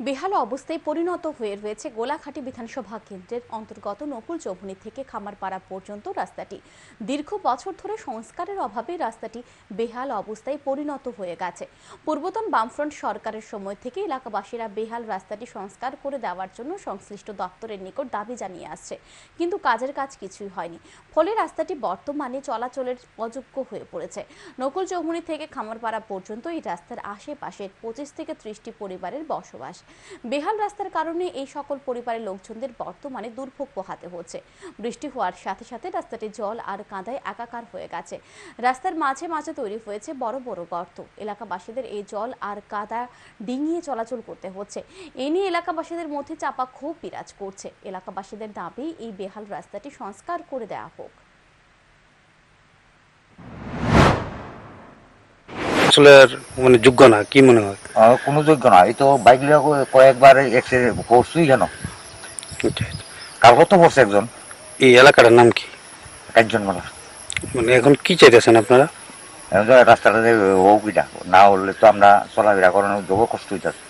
বেহাল অবস্থায় পরিণত হয়ে রয়েছে গোলাঘাটি বিধানসভা কেন্দ্রের অন্তর্গত নকুল চৌভুনি থেকে খামারপাড়া পর্যন্ত রাস্তাটি। দীর্ঘ বছর ধরে সংস্কারের অভাবে রাস্তাটি বেহাল অবস্থায় পরিণত হয়ে গেছে। পূর্বতন বামফ্রন্ট সরকারের সময় থেকে এলাকাবাসীরা বেহাল রাস্তাটি সংস্কার করে দেওয়ার জন্য সংশ্লিষ্ট দপ্তরের নিকট দাবি জানিয়ে আসছে। কিন্তু কাজের কাজ কিছুই হয়নি। ফলে রাস্তাটি বর্তমানে চলাচলের অযোগ্য হয়ে পড়েছে। নকুল চৌমুনি থেকে খামারপাড়া পর্যন্ত এই রাস্তার আশেপাশে পঁচিশ থেকে ত্রিশটি পরিবারের বসবাস। বেহাল রাস্তার কারণে এই সকল পরিবারের লোকজনদের বর্তমানে দুর্ভোগ পোহাতে হচ্ছে। বৃষ্টি হওয়ার সাথে সাথে রাস্তাটি জল আর কাদায় একাকার হয়ে গেছে। রাস্তার মাঝে মাঝে তৈরি হয়েছে বড় বড় গর্ত। এলাকাবাসীদের এই জল আর কাদা ডিঙিয়ে চলাচল করতে হচ্ছে। এ নিয়ে এলাকাবাসীদের মধ্যে চাপা ক্ষোভ বিরাজ করছে। এলাকাবাসীদের দাবি, এই বেহাল রাস্তাটি সংস্কার করে দেওয়া হোক। আসলে মানে যোগ্য না কি মনে হয়? কোনো যোগ্য না এই তো বাইক লিয়ে কয়েকবার অ্যাক্সিডেন্ট করছুই কেন? কাল কালকে তো পড়ছে একজন? এই এলাকাটার নাম কি? একজন মেলা মানে এখন কি চাইতেছেন আপনারা? এখন তো রাস্তাটা ও না হলে তো আমরা চলাফেরা করানোর যোগ কষ্ট হইতেছে।